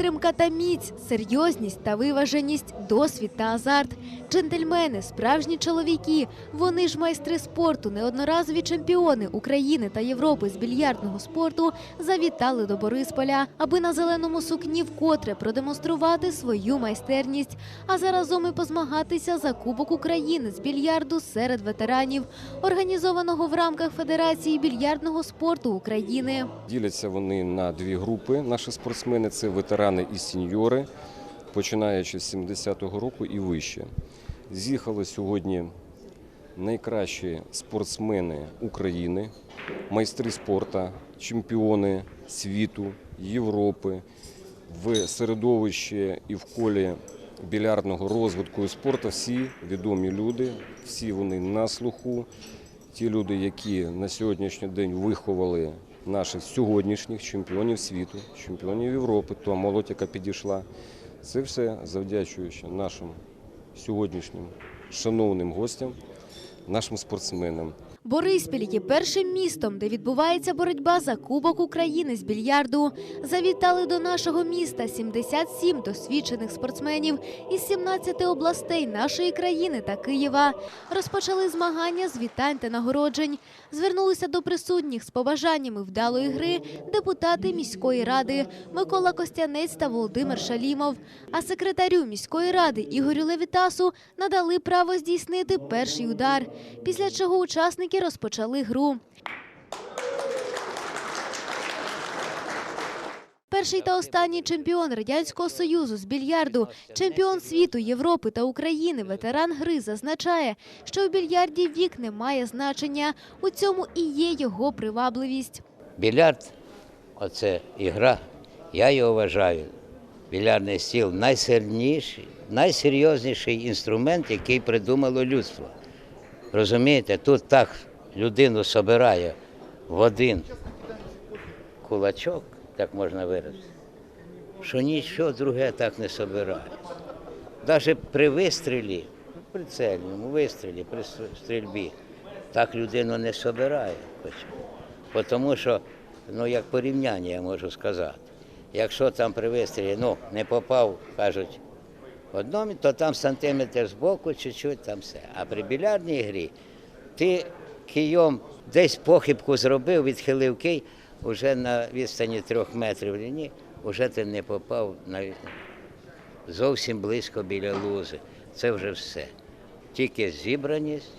Витримка та міць, серйозність та виваженість, досвід та азарт. Джентльмени, справжні чоловіки. Вони ж майстри спорту, неодноразові чемпіони України та Європи з більярдного спорту завітали до Борисполя, аби на зеленому сукні вкотре продемонструвати свою майстерність, а заразом і позмагатися за Кубок України з більярду серед ветеранів, організованого в рамках Федерації більярдного спорту України. Діляться вони на дві групи. Наші спортсмени це ветерани і сеньори, починаючи з 70-го року і вище. З'їхали сьогодні найкращі спортсмени України, майстри спорту, чемпіони світу, Європи в середовищі і в колі білярдного розвитку і спорту. Всі відомі люди, всі вони на слуху. Ті люди, які на сьогоднішній день виховали наших сьогоднішніх чемпіонів світу, чемпіонів Європи, то молодь, яка підійшла. Це все завдячуючи нашим сьогоднішнім шановним гостям, нашим спортсменам. Бориспіль є першим містом, де відбувається боротьба за Кубок України з більярду. Завітали до нашого міста 77 досвідчених спортсменів із 17 областей нашої країни та Києва. Розпочали змагання з вітань та нагороджень. Звернулися до присутніх з побажаннями вдалої гри депутати міської ради Микола Костянець та Володимир Шалімов. А секретарю міської ради Ігорю Левітасу надали право здійснити перший удар, після чого учасники розпочали гру. Перший та останній чемпіон радянського союзу з більярду, чемпіон світу, Європи та України, ветеран гри зазначає, що у більярді вік не має значення. У цьому і є його привабливість. Більярд оце ігра. Я його вважаю. Більярдний стіл найсильніший, найсерйозніший інструмент, який придумало людство. Розумієте, тут так людину собирає в один кулачок, так можна виразити, що нічого друге так не собирає. Навіть при вистрілі, при цельному вистрілі, при стрільбі, так людину не собирає. Тому що, ну як порівняння я можу сказати, якщо там при вистрілі ну, не попав, кажуть, одному, то там сантиметр збоку, чуть-чуть там все. А при більярдній грі ти кийом десь похибку зробив, відхилив кий, вже на відстані трьох метрів лінії, вже ти не попав навіть зовсім близько біля лузи. Це вже все. Тільки зібраність,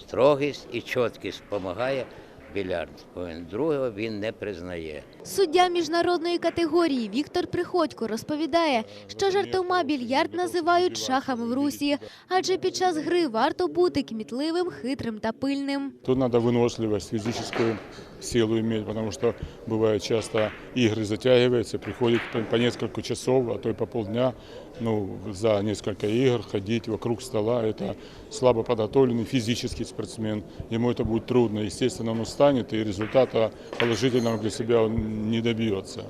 строгість і чіткість допомагає більярд. Другого він не признає. Суддя міжнародної категорії Віктор Приходько розповідає, що жартома більярд називають шахами в Русі, адже під час гри варто бути кмітливим, хитрим та пильним. Тут треба виносливість, физическую силу иметь, потому что бывает часто игры затягиваются, приходит по, несколько часов, а то и по полдня, ну, за несколько игр ходить вокруг стола. Это слабо подготовленный физический спортсмен. Ему это будет трудно. Естественно, он устанет и результата положительного для себя он не добьется.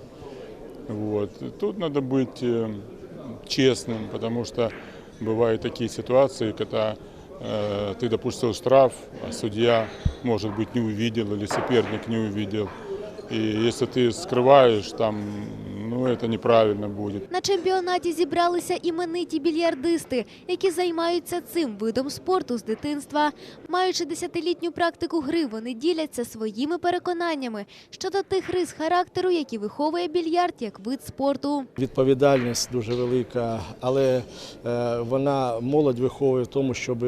Вот. Тут надо быть э, честным, потому что бывают такие ситуации, когда ты допустил штраф, а судья, может быть, не увидел или соперник не увидел. И если ты скрываешь, там, ну, это неправильно будет. На чемпіонаті зібралися імениті більярдисти, які займаються цим видом спорту з дитинства. Маючи десятилітню практику гри, вони діляться своїми переконаннями щодо тих рис характеру, які виховує більярд як вид спорту. Відповідальність дуже велика, але е, вона молодь виховує в тому, щоб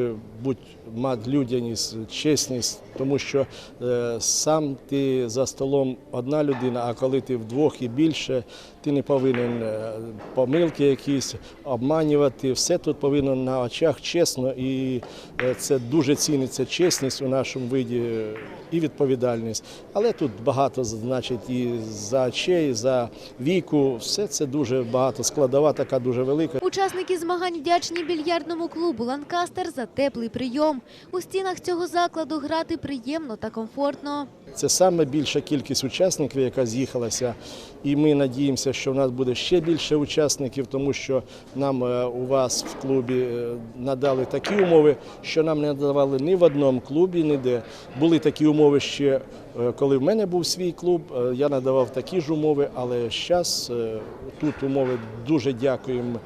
бути мати людяність, чесність, тому що е, сам ти за столом одна людина, а коли ти вдвох і більше, ти не повинен е, помилки якісь обманювати. Все тут повинно на очах чесно, і е, це дуже ціниться чесність у нашому виді е, і відповідальність. Але тут багато значить і за очей, і за віку. Все це дуже багато складова, така дуже велика. Учасники змагань вдячні більярдному клубу Ланкастер за теплий прийом. У стінах цього закладу грати приємно та комфортно. Це саме більша кількість учасників, яка з'їхалася, і ми надіємося, що в нас буде ще більше учасників, тому що нам е, у вас в клубі е, надали такі умови, що нам не надавали ні в одному клубі, ніде. Були такі умови ще, е, коли в мене був свій клуб. Я надавав такі ж умови, але зараз тут умови дуже дякуємо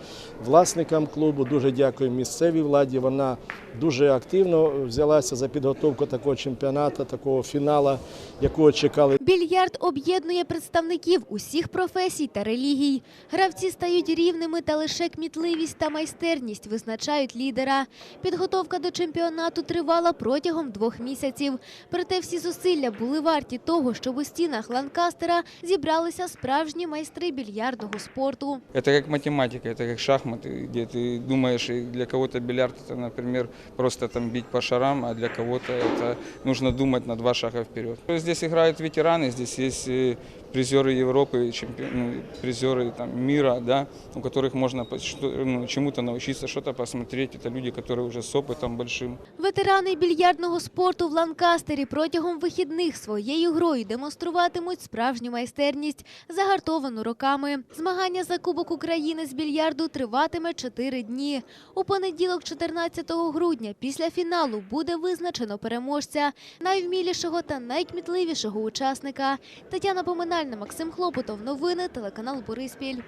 власникам клубу, дуже дякуємо місцевій владі. Вона дуже активно взялася за підготовку такого чемпіонату, такого фіналу, якого чекали Більярд об'єднує представників усіх професій та релігій. Гравці стають рівними та лише кмітливість та майстерність визначають лідера. Підготовка до чемпіонату тривала протягом двох місяців. Проте всі зусилля були варті того, щоб у стінах Ланкастера зібралися справжні майстри більярдного спорту. Это как математика, это как шахматы, где ты думаешь, и для кого-то бильярд это, например, просто там бить по шарам, а для кого-то это нужно думать на два шага вперед. Здесь играют ветераны, здесь есть э, призеры Европы, чемпи- ну, призеры там, мира, да, у которых можно по- что- ну, чему-то научиться, что-то посмотреть. Это люди, которые уже с опытом большим. Ветерани більярдного спорту в Ланкастері протягом вихідних своєю грою демонструватимуть справжню майстерність, загартовану роками. Змагання за Кубок України з більярду триватиме 4 дні. У понеділок, 14 грудня, після фіналу буде визначено переможця, найвмілішого та найкмітливішого учасника. Тетяна Поминальна, Максим Хлопотов. Новини телеканал Бориспіль.